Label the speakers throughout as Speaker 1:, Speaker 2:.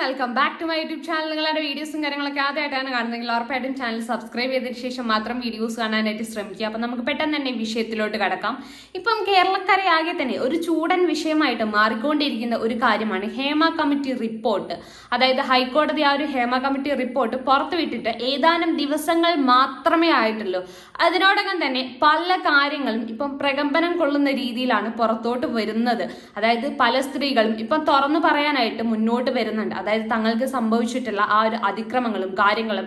Speaker 1: Welcome back to my YouTube channel നിങ്ങളുടെ വീഡിയോസും കാര്യങ്ങളൊക്കെ ആദ്യമായിട്ടാണ് കാണുന്നതെങ്കിൽ ഉറപ്പായിട്ടും ചാനൽ സബ്സ്ക്രൈബ് ചെയ്തതിന് ശേഷം മാത്രം വീഡിയോസ് കാണാനായിട്ട് ശ്രമിക്കുക. അപ്പം നമുക്ക് പെട്ടെന്ന് തന്നെ വിഷയത്തിലോട്ട് കടക്കാം. ഇപ്പം കേരളക്കരയാകെ തന്നെ ഒരു ചൂടൻ വിഷയമായിട്ട് മാറിക്കൊണ്ടിരിക്കുന്ന ഒരു കാര്യമാണ് ഹേമ കമ്മിറ്റി റിപ്പോർട്ട് അതായത് ഹൈക്കോടതി ആ ഒരു ഹേമ കമ്മിറ്റി റിപ്പോർട്ട് പുറത്തുവിട്ടിട്ട് ഏതാനും ദിവസങ്ങൾ മാത്രമേ ആയിട്ടുള്ളൂ. അതിനോടകം തന്നെ പല കാര്യങ്ങളും ഇപ്പം പ്രകമ്പനം കൊള്ളുന്ന രീതിയിലാണ് പുറത്തോട്ട് വരുന്നത്. അതായത് പല സ്ത്രീകളും ഇപ്പം തുറന്നു പറയാനായിട്ട് മുന്നോട്ട് വരുന്നുണ്ട്. അതായത് തങ്ങൾക്ക് സംഭവിച്ചിട്ടുള്ള ആ ഒരു അതിക്രമങ്ങളും കാര്യങ്ങളും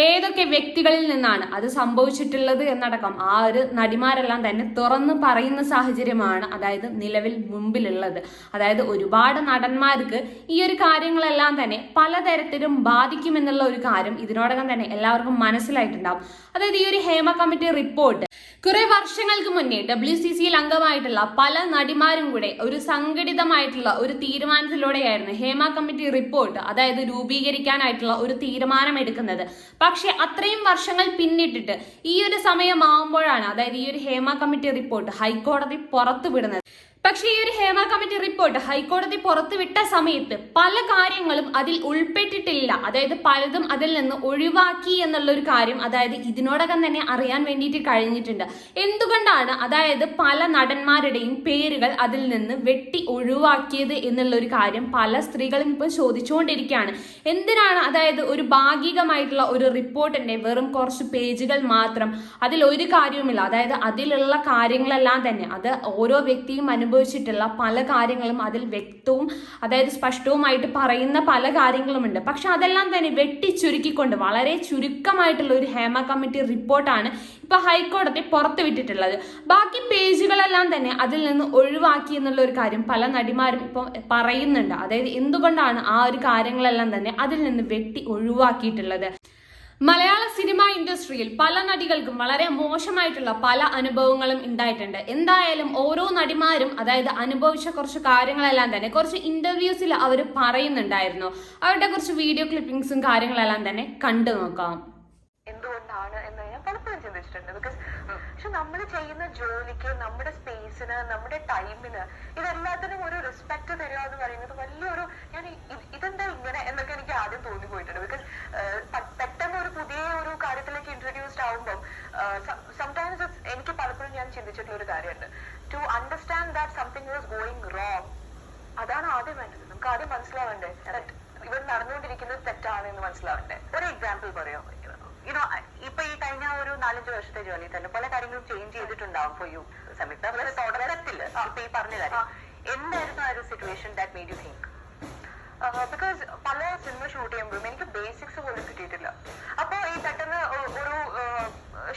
Speaker 1: ഏതൊക്കെ വ്യക്തികളിൽ നിന്നാണ് അത് സംഭവിച്ചിട്ടുള്ളത് എന്നടക്കം ആ ഒരു നടിമാരെല്ലാം തന്നെ തുറന്ന് പറയുന്ന സാഹചര്യമാണ് അതായത് നിലവിൽ മുമ്പിലുള്ളത്. അതായത് ഒരുപാട് നടന്മാർക്ക് ഈ ഒരു കാര്യങ്ങളെല്ലാം തന്നെ പലതരത്തിലും ബാധിക്കുമെന്നുള്ള ഒരു കാര്യം ഇതിനോടകം തന്നെ എല്ലാവർക്കും മനസ്സിലായിട്ടുണ്ടാവും. അതായത് ഈ ഒരു ഹേമ കമ്മിറ്റി റിപ്പോർട്ട് കുറെ വർഷങ്ങൾക്ക് മുന്നേ ഡബ്ല്യു സി സിയിൽ അംഗമായിട്ടുള്ള പല നടിമാരും കൂടെ ഒരു സംഘടിതമായിട്ടുള്ള ഒരു തീരുമാനത്തിലൂടെയായിരുന്നു ഹേമ കമ്മിറ്റി റിപ്പോർട്ട് അതായത് രൂപീകരിക്കാനായിട്ടുള്ള ഒരു തീരുമാനം എടുക്കുന്നത് പക്ഷെ അത്രയും വർഷങ്ങൾ പിന്നിട്ടിട്ട് ഈ ഒരു സമയമാവുമ്പോഴാണ് അതായത് ഈ ഒരു ഹേമ കമ്മിറ്റി റിപ്പോർട്ട് ഹൈക്കോടതി പുറത്തുവിടുന്നത്. പക്ഷേ ഈ ഒരു ഹേമ കമ്മിറ്റി റിപ്പോർട്ട് ഹൈക്കോടതി പുറത്തുവിട്ട സമയത്ത് പല കാര്യങ്ങളും അതിൽ ഉൾപ്പെട്ടിട്ടില്ല. അതായത് പലതും അതിൽ നിന്ന് ഒഴിവാക്കി എന്നുള്ള ഒരു കാര്യം അതായത് ഇതിനോടകം തന്നെ അറിയാൻ വേണ്ടിയിട്ട് കഴിഞ്ഞിട്ടുണ്ട്. എന്തുകൊണ്ടാണ് അതായത് പല നടന്മാരുടെയും പേരുകൾ അതിൽ നിന്ന് വെട്ടി ഒഴിവാക്കിയത് എന്നുള്ള ഒരു കാര്യം പല സ്ത്രീകളും ഇപ്പോൾ ചോദിച്ചുകൊണ്ടിരിക്കുകയാണ്. എന്തിനാണ് അതായത് ഒരു ഭാഗികമായിട്ടുള്ള ഒരു റിപ്പോർട്ടിന്റെ വെറും കുറച്ച് പേജുകൾ മാത്രം അതിൽ ഒരു കാര്യവുമില്ല. അതായത് അതിലുള്ള കാര്യങ്ങളെല്ലാം തന്നെ അത് ഓരോ വ്യക്തിയും അനുഭവിച്ചിട്ടുള്ള പല കാര്യങ്ങളും അതിൽ വ്യക്തവും അതായത് സ്പഷ്ടവുമായിട്ട് പറയുന്ന പല കാര്യങ്ങളുമുണ്ട്. പക്ഷെ അതെല്ലാം തന്നെ വെട്ടിച്ചുരുക്കിക്കൊണ്ട് വളരെ ചുരുക്കമായിട്ടുള്ള ഒരു ഹേമ കമ്മിറ്റി റിപ്പോർട്ടാണ് ഇപ്പൊ ഹൈക്കോടതി പുറത്തുവിട്ടിട്ടുള്ളത് ബാക്കി പേജുകളെല്ലാം തന്നെ അതിൽ നിന്ന് ഒഴിവാക്കി എന്നുള്ള ഒരു കാര്യം പല നടിമാരും ഇപ്പൊ പറയുന്നുണ്ട്. അതായത് എന്തുകൊണ്ടാണ് ആ ഒരു കാര്യങ്ങളെല്ലാം തന്നെ അതിൽ നിന്ന് വെട്ടി ഒഴിവാക്കിയിട്ടുള്ളത്? മലയാള സിനിമ ഇൻഡസ്ട്രിയിൽ പല നടികൾക്കും വളരെ മോശമായിട്ടുള്ള പല അനുഭവങ്ങളും ഉണ്ടായിട്ടുണ്ട്. എന്തായാലും ഓരോ നടിമാരും അതായത് അനുഭവിച്ച കുറച്ച് കാര്യങ്ങളെല്ലാം തന്നെ കുറച്ച് ഇന്റർവ്യൂസിൽ അവർ പറയുന്നുണ്ടായിരുന്നു. അവരുടെ കുറച്ച് വീഡിയോ ക്ലിപ്പിംഗ്സും കാര്യങ്ങളെല്ലാം തന്നെ കണ്ടു നോക്കാം.
Speaker 2: എന്തുകൊണ്ടാണ് എന്ന് ഞാൻ പലപ്പോഴും ചിന്തിച്ചിട്ടുണ്ട്. പക്ഷെ നമ്മൾ ചെയ്യുന്ന ജോലിക്ക് നമ്മുടെ സ്പേസിന് നമ്മുടെ ടൈമിന് ഇതെല്ലാത്തിനും ഒരു റെസ്പെക്ട് തരിക എന്ന് പറയുന്നത് വലിയൊരു ഞാൻ ഇതെന്താ ഇങ്ങനെ എന്നൊക്കെ എനിക്ക് ആദ്യം തോന്നി തോന്നിപ്പോയിട്ടുണ്ട് ബിക്കോസ് പെട്ടെന്ന് ഒരു പുതിയ ഒരു കാര്യത്തിലേക്ക് ഇൻട്രൊഡ്യൂസ്ഡ് ആവുമ്പം സംടൈംസ് എനിക്ക് പലപ്പോഴും ഞാൻ ചിന്തിച്ചിട്ടുള്ള ഒരു കാര്യമുണ്ട്. To understand that something was going wrong അതാണ് ആദ്യം വേണ്ടത്. നമുക്ക് ആദ്യം മനസ്സിലാവണ്ടേ? ഇവിടെ നടന്നുകൊണ്ടിരിക്കുന്നത് തെറ്റാണ് എന്ന് മനസ്സിലാവണ്ടേ? ഒരു എക്സാമ്പിൾ പറയോ. യുനോ ഇപ്പൊ ഈ കഴിഞ്ഞ ഒരു നാലഞ്ച് വർഷത്തെ ജേർണി തന്നെ പല കാര്യങ്ങളും ചേഞ്ച് ചെയ്തിട്ടുണ്ടാവും ഫോർ യു സമയത്ത് പക്ഷേ തുടക്കത്തിൽ ഇപ്പൊ ഈ പറഞ്ഞ കാര്യം. എന്തായിരുന്നു ആ ഒരു situation that made you think because പല സിനിമ ഷൂട്ട് ചെയ്യുമ്പോഴും എനിക്ക് ബേസിക്സ് പോലും കിട്ടിയിട്ടില്ല. അപ്പൊ ഈ പെട്ടെന്ന് ഒരു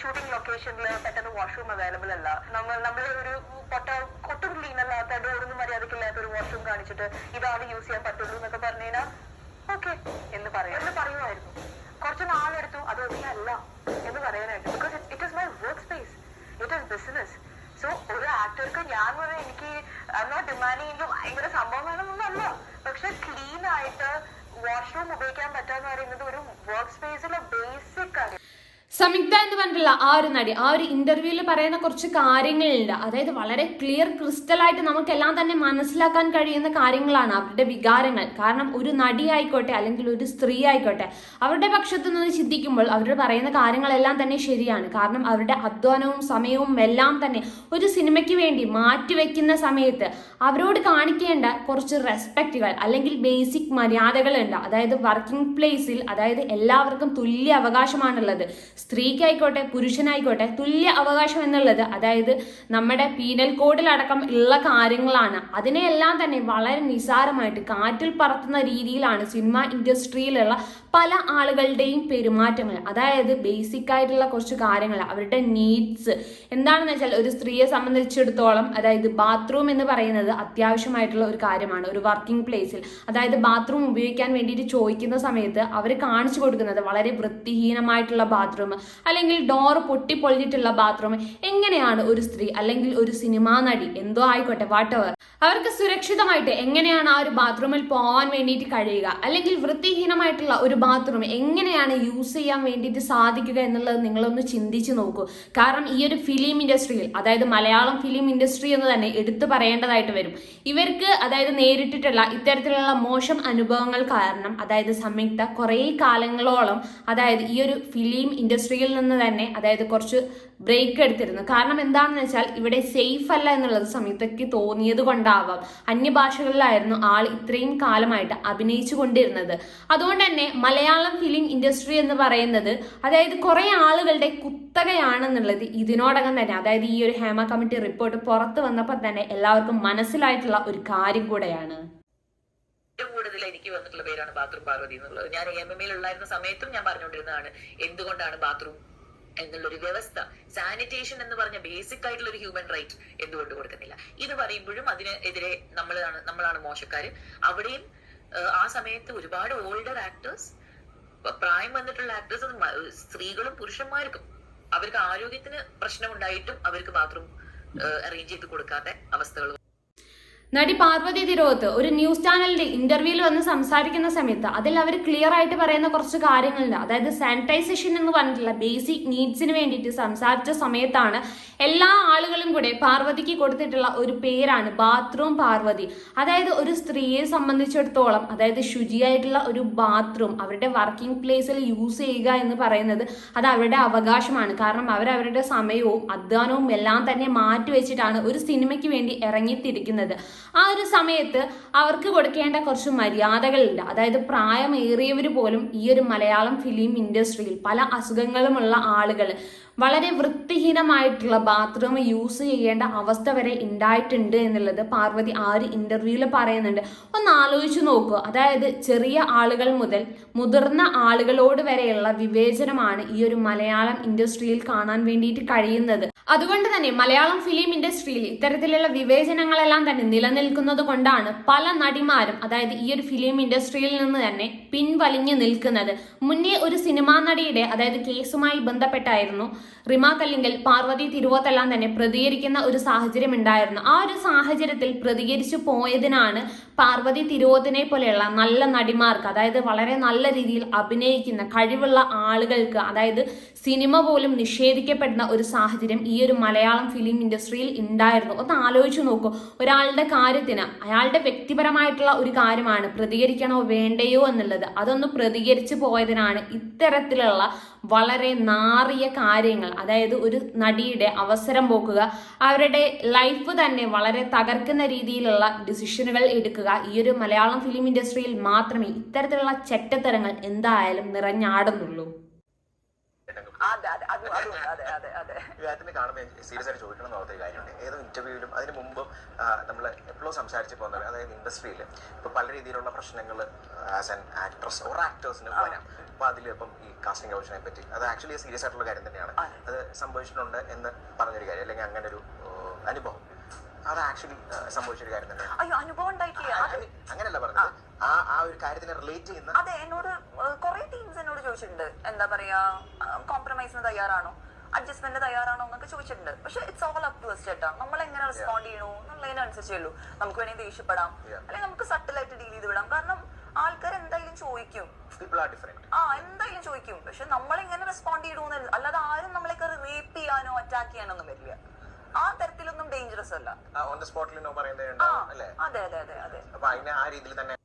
Speaker 2: ഷൂട്ടിംഗ് ലൊക്കേഷനിൽ പെട്ടെന്ന് വാഷ്റൂം അവൈലബിൾ അല്ല. നമ്മൾ നമ്മൾ ഒരു പൊട്ട ഒട്ടും ക്ലീൻ അല്ലാത്ത ഡോറൊന്നും മര്യാദക്കില്ലാത്ത ഒരു വാഷ്റൂം കാണിച്ചിട്ട് ഇതാണ് യൂസ് ചെയ്യാൻ പറ്റുള്ളൂ എന്നൊക്കെ പറഞ്ഞു കഴിഞ്ഞാൽ ഓക്കെ എന്ന് പറയും. എന്ന് പറയുമായിരുന്നു. കുറച്ച് നാളെടുത്തു അത് അല്ല എന്ന് പറയാനായിട്ട്. Because it is my work space it is business so ഒരു ആക്ടർക്ക് ഞാൻ പറയാം എനിക്ക് നോട്ട് ഡിമാൻഡ് ചെയ്യുമ്പോൾ ഭയങ്കര സംഭവം വേണമെന്നല്ല പക്ഷെ ക്ലീൻ ആയിട്ട് വാഷ്റൂം ഉപയോഗിക്കാൻ പറ്റാന്ന് പറയുന്നത് ഒരു വർക്ക് സ്പേസിലെ ബേസിക് കാര്യം
Speaker 1: സംയുക്ത എന്ന് പറഞ്ഞിട്ടുള്ള ആ ഒരു നടി ആ ഒരു ഇന്റർവ്യൂവിൽ പറയുന്ന കുറച്ച് കാര്യങ്ങളുണ്ട് അതായത് വളരെ ക്ലിയർ ക്രിസ്റ്റലായിട്ട് നമുക്കെല്ലാം തന്നെ മനസ്സിലാക്കാൻ കഴിയുന്ന കാര്യങ്ങളാണ് അവരുടെ വികാരങ്ങൾ. കാരണം ഒരു നടി ആയിക്കോട്ടെ അല്ലെങ്കിൽ ഒരു സ്ത്രീ ആയിക്കോട്ടെ അവരുടെ പക്ഷത്തു നിന്ന് ചിന്തിക്കുമ്പോൾ അവർ പറയുന്ന കാര്യങ്ങളെല്ലാം തന്നെ ശരിയാണ്. കാരണം അവരുടെ അധ്വാനവും സമയവും എല്ലാം തന്നെ ഒരു സിനിമയ്ക്ക് വേണ്ടി മാറ്റിവെക്കുന്ന സമയത്ത് അവരോട് കാണിക്കേണ്ട കുറച്ച് റെസ്പെക്റ്റുകൾ അല്ലെങ്കിൽ ബേസിക് മര്യാദകളുണ്ട്. അതായത് വർക്കിംഗ് പ്ലേസിൽ അതായത് എല്ലാവർക്കും തുല്യ അവകാശമാണുള്ളത്. സ്ത്രീക്കായിക്കോട്ടെ പുരുഷനായിക്കോട്ടെ തുല്യ അവകാശം എന്നുള്ളത് അതായത് നമ്മുടെ പീനൽ കോഡിലടക്കം ഉള്ള കാര്യങ്ങളാണ്. അതിനെയെല്ലാം തന്നെ വളരെ നിസാരമായിട്ട് കാറ്റിൽ പറത്തുന്ന രീതിയിലാണ് സിനിമ ഇൻഡസ്ട്രിയിലുള്ള പല ആളുകളുടെയും പെരുമാറ്റങ്ങൾ. അതായത് ബേസിക് ആയിട്ടുള്ള കുറച്ച് കാര്യങ്ങൾ അവരുടെ നീഡ്സ് എന്താണെന്ന് വെച്ചാൽ ഒരു സ്ത്രീയെ സംബന്ധിച്ചിടത്തോളം അതായത് ബാത്റൂം എന്ന് പറയുന്നത് അത്യാവശ്യമായിട്ടുള്ള ഒരു കാര്യമാണ്. ഒരു വർക്കിംഗ് പ്ലേസിൽ അതായത് ബാത്റൂം ഉപയോഗിക്കാൻ വേണ്ടിയിട്ട് ചോദിക്കുന്ന സമയത്ത് അവർ കാണിച്ചു കൊടുക്കുന്നത് വളരെ വൃത്തിഹീനമായിട്ടുള്ള ബാത്റൂം ബാത്റൂം അല്ലെങ്കിൽ ഡോർ പൊട്ടി പൊളിഞ്ഞിട്ടുള്ള ബാത്റൂം എങ്ങനെയാണ് ഒരു സ്ത്രീ അല്ലെങ്കിൽ ഒരു സിനിമാ നടി എന്തോ ആയിക്കോട്ടെ വാട്ടവർ അവർക്ക് സുരക്ഷിതമായിട്ട് എങ്ങനെയാണ് ആ ഒരു ബാത്റൂമിൽ പോകാൻ വേണ്ടിയിട്ട് കഴിയുക അല്ലെങ്കിൽ വൃത്തിഹീനമായിട്ടുള്ള ഒരു ബാത്റൂം എങ്ങനെയാണ് യൂസ് ചെയ്യാൻ വേണ്ടിയിട്ട് സാധിക്കുക എന്നുള്ളത് നിങ്ങളൊന്ന് ചിന്തിച്ചു നോക്കൂ. കാരണം ഈ ഒരു ഫിലിം ഇൻഡസ്ട്രിയിൽ അതായത് മലയാളം ഫിലിം ഇൻഡസ്ട്രി എന്ന് തന്നെ എടുത്തു പറയേണ്ടതായിട്ട് വരും. ഇവർക്ക് അതായത് നേരിട്ടിട്ടുള്ള ഇത്തരത്തിലുള്ള മോശം അനുഭവങ്ങൾ കാരണം അതായത് സംയുക്ത കുറേ കാലങ്ങളോളം അതായത് ഈ ഒരു ഫിലിം ഇൻഡസ്ട്രിയിൽ നിന്ന് തന്നെ അതായത് കുറച്ച് ബ്രേക്ക് എടുത്തിരുന്നു. കാരണം എന്താണെന്ന് വെച്ചാൽ ഇവിടെ സേഫ് അല്ല എന്നുള്ളത് സംയുക്തയ്ക്ക് തോന്നിയത് കൊണ്ടാവാം. അന്യഭാഷകളിലായിരുന്നു ആൾ ഇത്രയും കാലമായിട്ട് അഭിനയിച്ചു കൊണ്ടിരുന്നത്. അതുകൊണ്ട് തന്നെ മലയാളം ഫിലിം ഇൻഡസ്ട്രി എന്ന് പറയുന്നത് അതായത് കുറെ ആളുകളുടെ കുത്തകയാണെന്നുള്ളത് ഇതിനോടകം തന്നെ അതായത് ഈ ഒരു ഹേമ കമ്മിറ്റി റിപ്പോർട്ട് പുറത്ത് വന്നപ്പോൾ തന്നെ എല്ലാവർക്കും മനസ്സിലായിട്ടുള്ള ഒരു കാര്യം കൂടെയാണ്.
Speaker 3: ഏറ്റവും കൂടുതൽ എനിക്ക് വന്നിട്ടുള്ള പേരാണ് ബാത്റൂം പാർവതി എന്നുള്ളത്. ഞാൻ എം എം ഉള്ളായിരുന്ന സമയത്തും ഞാൻ പറഞ്ഞുകൊണ്ടിരുന്നതാണ് എന്തുകൊണ്ടാണ് ബാത്റൂം എന്നുള്ളൊരു വ്യവസ്ഥ. സാനിറ്റേഷൻ എന്ന് പറഞ്ഞ ബേസിക് ആയിട്ടുള്ള ഒരു ഹ്യൂമൻ റൈറ്റ് എന്തുകൊണ്ട് കൊടുക്കുന്നില്ല. ഇത് പറയുമ്പോഴും അതിനെതിരെ നമ്മളാണ് നമ്മളാണ് മോശക്കാര്. അവിടെയും ആ സമയത്ത് ഒരുപാട് ഓൾഡർ ആക്ടേഴ്സ് പ്രായം വന്നിട്ടുള്ള ആക്ടേഴ്സ് സ്ത്രീകളും പുരുഷന്മാർക്കും അവർക്ക് ആരോഗ്യത്തിന് പ്രശ്നമുണ്ടായിട്ടും അവർക്ക് ബാത്റൂം അറേഞ്ച് ചെയ്ത് കൊടുക്കാത്ത അവസ്ഥകൾ
Speaker 1: നടി പാർവതി തിരോത്ത് ഒരു ന്യൂസ് ചാനലിന്റെ ഇന്റർവ്യൂവിൽ വന്ന് സംസാരിക്കുന്ന സമയത്ത് അതിൽ അവർ ക്ലിയർ ആയിട്ട് പറയുന്ന കുറച്ച് കാര്യങ്ങളുണ്ട്. അതായത് സാനിറ്റൈസേഷൻ എന്ന് പറഞ്ഞിട്ടുള്ള ബേസിക് നീഡ്സിന് വേണ്ടിയിട്ട് സംസാരിച്ച സമയത്താണ് എല്ലാ ആളുകളും കൂടെ പാർവതിക്ക് കൊടുത്തിട്ടുള്ള ഒരു പേരാണ് ബാത്റൂം പാർവതി. അതായത് ഒരു സ്ത്രീയെ സംബന്ധിച്ചിടത്തോളം അതായത് ശുചിയായിട്ടുള്ള ഒരു ബാത്റൂം അവരുടെ വർക്കിംഗ് പ്ലേസിൽ യൂസ് ചെയ്യുക എന്ന് പറയുന്നത് അത് അവരുടെ അവകാശമാണ്. കാരണം അവരവരുടെ സമയവും അധ്വാനവും എല്ലാം തന്നെ മാറ്റിവെച്ചിട്ടാണ് ഒരു സിനിമയ്ക്ക് വേണ്ടി ഇറങ്ങിത്തിരിക്കുന്നത്. ആ ഒരു സമയത്ത് അവർക്ക് കൊടുക്കേണ്ട കുറച്ച് മര്യാദകളുണ്ട് അതായത് പ്രായമേറിയവർ പോലും ഈ ഒരു മലയാളം ഫിലിം ഇൻഡസ്ട്രിയിൽ പല അസുഖങ്ങളുമുള്ള ആളുകൾ വളരെ വൃത്തിഹീനമായിട്ടുള്ള ബാത്റൂം യൂസ് ചെയ്യേണ്ട അവസ്ഥ വരെ ഉണ്ടായിട്ടുണ്ട് എന്നുള്ളത് പാർവതി ആ ഒരു ഇന്റർവ്യൂവിൽ പറയുന്നുണ്ട്. ഒന്ന് ആലോചിച്ചു നോക്കുക അതായത് ചെറിയ ആളുകൾ മുതൽ മുതിർന്ന ആളുകളോട് വരെയുള്ള വിവേചനമാണ് ഈ ഒരു മലയാളം ഇൻഡസ്ട്രിയിൽ കാണാൻ വേണ്ടിയിട്ട് കഴിയുന്നത്. അതുകൊണ്ട് തന്നെ മലയാളം ഫിലിം ഇൻഡസ്ട്രിയിൽ ഇത്തരത്തിലുള്ള വിവേചനങ്ങളെല്ലാം തന്നെ നിലനിൽക്കുന്നത് കൊണ്ടാണ് പല നടിമാരും അതായത് ഈ ഒരു ഫിലിം ഇൻഡസ്ട്രിയിൽ നിന്ന് തന്നെ പിൻവലിഞ്ഞു നിൽക്കുന്നത്. മുന്നേ ഒരു സിനിമാ നടിയുടെ അതായത് കേസുമായി ബന്ധപ്പെട്ടായിരുന്നു. റിമ അല്ലെങ്കിൽ പാർവതി തിരുവോത്തെല്ലാം തന്നെ പ്രതികരിക്കുന്ന ഒരു സാഹചര്യം ഉണ്ടായിരുന്നു ആ ഒരു സാഹചര്യത്തിൽ പ്രതികരിച്ചു പോയതിനാണ് പാർവതി തിരുവോത്തിനെ പോലെയുള്ള നല്ല നടിമാർക്ക് അതായത് വളരെ നല്ല രീതിയിൽ അഭിനയിക്കുന്ന കഴിവുള്ള ആളുകൾക്ക് അതായത് സിനിമ പോലും നിഷേധിക്കപ്പെടുന്ന ഒരു സാഹചര്യം ഈ ഒരു മലയാളം ഫിലിം ഇൻഡസ്ട്രിയിൽ ഉണ്ടായിരുന്നു. ഒന്ന് ആലോചിച്ചു നോക്കൂ. ഒരാളുടെ കാര്യത്തിന് അയാളുടെ വ്യക്തിപരമായിട്ടുള്ള ഒരു കാര്യമാണ് പ്രതികരിക്കണോ വേണ്ടയോ എന്നുള്ളത്. അതൊന്ന് പ്രതികരിച്ചു പോയതിനാണ് ഇത്തരത്തിലുള്ള വളരെ നാറിയ കാര്യങ്ങൾ അതായത് ഒരു നടിയുടെ അവസരം പോക്കുക അവരുടെ ലൈഫ് തന്നെ വളരെ തകർക്കുന്ന രീതിയിലുള്ള ഡിസിഷനുകൾ എടുക്കുക. ഈ ഒരു മലയാളം ഫിലിം ഇൻഡസ്ട്രിയിൽ മാത്രമേ ഇത്തരത്തിലുള്ള ചെറ്റത്തരങ്ങൾ എന്തായാലും നിറഞ്ഞാടുന്നുള്ളൂ.
Speaker 4: അതെ അതെ അത് അതും. അതെ അതെ
Speaker 5: വിവാഹത്തിന് കാണുമ്പോൾ സീരിയസ് ആയിട്ട് ചോദിക്കണം എന്ന് ഓർത്തൊരു കാര്യമുണ്ട്. ഏതോ ഇന്റർവ്യൂവിലും അതിന് മുമ്പും നമ്മൾ എപ്പോഴും സംസാരിച്ച് പോകുന്നത് അതായത് ഇൻഡസ്ട്രിയിൽ ഇപ്പൊ പല രീതിയിലുള്ള പ്രശ്നങ്ങൾ ആസ് ആൻ ആക്ട്രസ് ഓർ ആക്ടേഴ്സിന് വരാം. അപ്പൊ അതിൽ ഇപ്പം ഈ കാസ്റ്റിംഗ് കൗച്ചിനെ പറ്റി അത് ആക്ച്വലി സീരിയസ് ആയിട്ടുള്ള കാര്യം തന്നെയാണ്. അത്. സംഭവിച്ചിട്ടുണ്ട് എന്ന് പറഞ്ഞൊരു കാര്യം അല്ലെങ്കിൽ അങ്ങനെ ഒരു അനുഭവം. അത് ആക്ച്വലി സംഭവിച്ചൊരു കാര്യം തന്നെയാണ്.
Speaker 4: അയ്യോ അനുഭവം
Speaker 5: അങ്ങനെയല്ല പറഞ്ഞത്. ആ ആ ഒരു കാര്യത്തിനെ റിലേറ്റ് ചെയ്യുന്ന
Speaker 4: അതെ എന്നോട് കുറെ ടീംസ് എന്നോട് ചോദിച്ചിട്ടുണ്ട്. എന്താ പറയാ കോംപ്രമൈസിന് തയ്യാറാണോ? അഡ്ജസ്റ്റ്മെന്റ് തയ്യാറാണോ എന്നൊക്കെ ചോദിച്ചിട്ടുണ്ട്. പക്ഷെ it's all up to us ചേട്ടാ. നമ്മൾ എങ്ങനെ റെസ്പോണ്ട് ചെയ്യണോ എന്നുള്ളതിനനുസരിച്ചേ ഉള്ളൂ. നമുക്ക് വേണമെങ്കിൽ ദേഷ്യപ്പെടാം. അല്ലെങ്കിൽ നമുക്ക് സട്ടിലായിട്ട് ഡീൽ ചെയ്ത് വിടാം. കാരണം ആൾക്കാർ എന്തായാലും ചോദിക്കും. ആ എന്തായാലും ചോദിക്കും. പക്ഷെ നമ്മൾ എങ്ങനെ റെസ്പോണ്ട് ചെയ്യണമെന്ന് അല്ലാതെ ആരും നമ്മളെ റേപ്പ് ചെയ്യാനോ അറ്റാക്ക് ചെയ്യാനോ ഒന്നും വരില്ല. ആ തരത്തിലൊന്നും ഡേഞ്ചറസ് അല്ല.
Speaker 5: ഓൺ ദ സ്പോട്ടിൽ നോ പറയുന്നത് അല്ലേ?
Speaker 4: അതെ അതെ അതെ അതെ.
Speaker 5: അപ്പൊ അതിനെ ആ രീതിയിൽ തന്നെ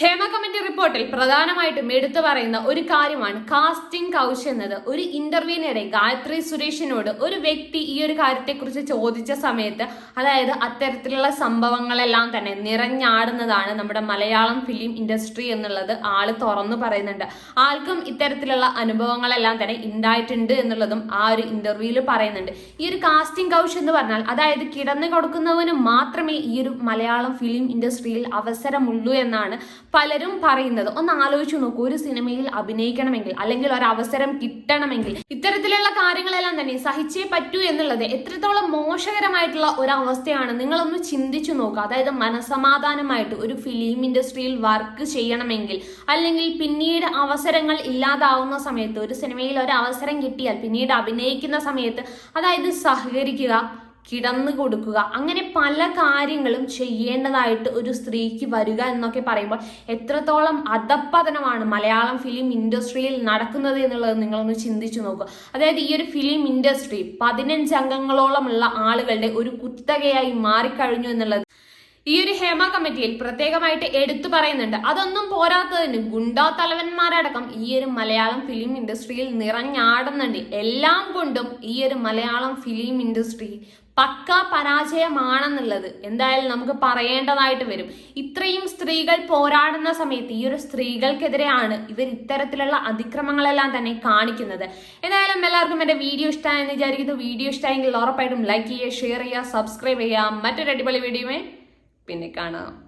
Speaker 1: ഹേമ കമ്മിറ്റി റിപ്പോർട്ടിൽ പ്രധാനമായിട്ടും എടുത്തു പറയുന്ന ഒരു കാര്യമാണ് കാസ്റ്റിംഗ് കൗച്ച് എന്നത്. ഒരു ഇന്റർവ്യൂവിനിടെ ഗായത്രി സുരേഷിനോട് ഒരു വ്യക്തി ഈ ഒരു കാര്യത്തെക്കുറിച്ച് ചോദിച്ച സമയത്ത് അതായത് അത്തരത്തിലുള്ള സംഭവങ്ങളെല്ലാം തന്നെ നിറഞ്ഞാടുന്നതാണ് നമ്മുടെ മലയാളം ഫിലിം ഇൻഡസ്ട്രി എന്നുള്ളത് ആൾ തുറന്നു പറയുന്നുണ്ട്. ആൾക്കും ഇത്തരത്തിലുള്ള അനുഭവങ്ങളെല്ലാം തന്നെ ഉണ്ടായിട്ടുണ്ട് എന്നുള്ളതും ആ ഒരു ഇന്റർവ്യൂവിൽ പറയുന്നുണ്ട്. ഈ ഒരു കാസ്റ്റിംഗ് കൗച്ച് എന്ന് പറഞ്ഞാൽ അതായത് കിടന്നു കൊടുക്കുന്നവന് മാത്രമേ ഈ ഒരു മലയാളം ഫിലിം ഇൻഡസ്ട്രിയിൽ അവസരമുള്ളൂ എന്നാണ് പലരും പറയുന്നത് ഒന്ന് ആലോചിച്ചു നോക്കൂ ഒരു സിനിമയിൽ അഭിനയിക്കണമെങ്കിൽ അല്ലെങ്കിൽ ഒരു അവസരം കിട്ടണമെങ്കിൽ ഇത്തരത്തിലുള്ള കാര്യങ്ങളെല്ലാം തന്നെ സഹിച്ചേ പറ്റൂ എന്നുള്ളത് എത്രത്തോളം മോശകരമായിട്ടുള്ള ഒരു അവസ്ഥയാണ് നിങ്ങളൊന്ന് ചിന്തിച്ചു നോക്കുക അതായത് മനസമാധാനമായിട്ട് ഒരു ഫിലിം ഇൻഡസ്ട്രിയിൽ വർക്ക് ചെയ്യണമെങ്കിൽ അല്ലെങ്കിൽ പിന്നീട് അവസരങ്ങൾ ഇല്ലാതാവുന്ന സമയത്ത് ഒരു സിനിമയിൽ ഒരു അവസരം കിട്ടിയാൽ പിന്നീട് അഭിനയിക്കുന്ന സമയത്ത് അതായത് സഹകരിക്കുക കിടന്നു കൊടുക്കുക. അങ്ങനെ പല കാര്യങ്ങളും ചെയ്യേണ്ടതായിട്ട് ഒരു സ്ത്രീക്ക് വരിക എന്നൊക്കെ പറയുമ്പോൾ എത്രത്തോളം അധപ്പതനമാണ് മലയാളം ഫിലിം ഇൻഡസ്ട്രിയിൽ നടക്കുന്നത് എന്നുള്ളത് നിങ്ങളൊന്ന് ചിന്തിച്ചു നോക്കുക. അതായത് ഈ ഒരു ഫിലിം ഇൻഡസ്ട്രി പതിനഞ്ച് അംഗങ്ങളോളമുള്ള ആളുകളുടെ ഒരു കുത്തകയായി മാറിക്കഴിഞ്ഞു എന്നുള്ളത് ഈ ഒരു ഹേമ കമ്മിറ്റിയിൽ പ്രത്യേകമായിട്ട് എടുത്തു പറയുന്നുണ്ട്. അതൊന്നും പോരാത്തതിന് ഗുണ്ടാ തലവന്മാരടക്കം ഈ ഒരു മലയാളം ഫിലിം ഇൻഡസ്ട്രിയിൽ നിറഞ്ഞാടുന്നുണ്ട്. എല്ലാം കൊണ്ടും ഈ ഒരു മലയാളം ഫിലിം ഇൻഡസ്ട്രി പക്ക പരാജയമാണെന്നുള്ളത് എന്തായാലും നമുക്ക് പറയേണ്ടതായിട്ട് വരും. ഇത്രയും സ്ത്രീകൾ പോരാടുന്ന സമയത്ത് ഈ ഒരു സ്ത്രീകൾക്കെതിരെയാണ് ഇവർ ഇത്തരത്തിലുള്ള അതിക്രമങ്ങളെല്ലാം തന്നെ കാണിക്കുന്നത്. എന്തായാലും എല്ലാവർക്കും എന്റെ വീഡിയോ ഇഷ്ടമായെന്ന് വിചാരിക്കുന്നു. വീഡിയോ ഇഷ്ടമായെങ്കിൽ ഉറപ്പായിട്ടും ലൈക്ക് ചെയ്യുക ഷെയർ ചെയ്യുക സബ്സ്ക്രൈബ് ചെയ്യുക. മറ്റൊരു അടിപൊളി വീഡിയോമേ പിന്നെ കാണാം.